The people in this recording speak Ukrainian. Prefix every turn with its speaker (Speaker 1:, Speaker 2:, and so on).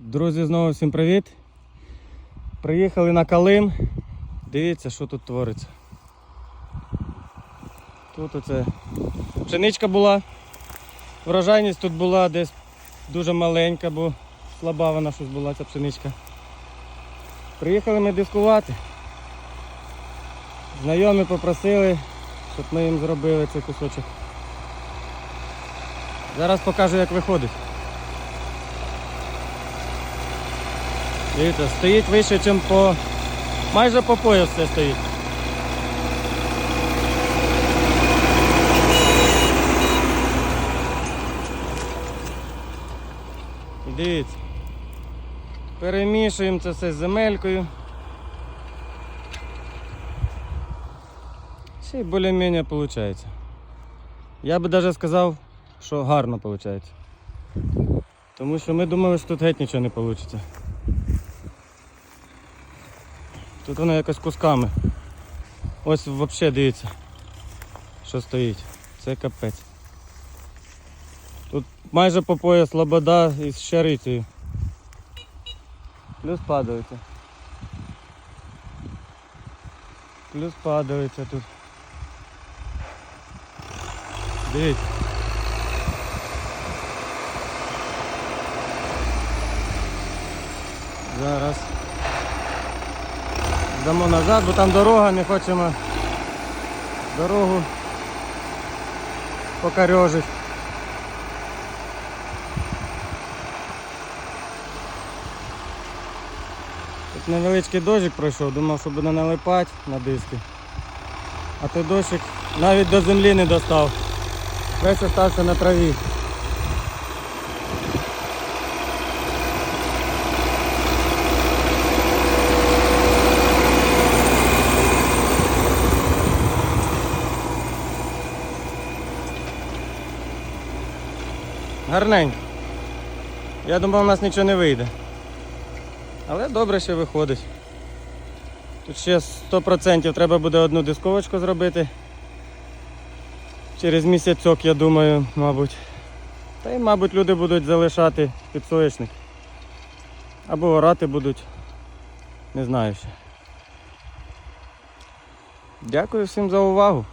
Speaker 1: Друзі, знову всім привіт. Приїхали на Калим. Дивіться, що тут твориться. Тут оце пшеничка була. Врожайність тут була десь дуже маленька, бо слаба вона щось була, ця пшеничка. Приїхали ми дискувати. Знайомі попросили, щоб ми їм зробили цей кусочок. Зараз покажу, як виходить. Дивіться, стоїть вище, ніж по. Майже по пояс все стоїть. Дивіться. Перемішуємо це все з земелькою. Ще й більш-менш виходить. Я би навіть сказав, що гарно виходить. Тому що ми думали, що тут геть нічого не вийде. Тут воно якось кусками. Ось взагалі дивіться, що стоїть. Це капець. Тут майже по пояс лобода із щарицею. Плюс падається. Плюс падається тут. Дивіться. Зараз. Дамо назад, бо там дорога, не хочемо дорогу покарьожить. Тут невеличкий дощик пройшов, думав, що буде налипати на диски. А той дощик навіть до землі не достав. Весь остався на траві. Гарненько. Я думав, у нас нічого не вийде. Але добре ще виходить. Тут ще 100% треба буде одну дисковочку зробити. Через місяцьок, я думаю, мабуть. Та й, мабуть, люди будуть залишати підсоєчник. Або орати будуть. Не знаю ще. Дякую всім за увагу.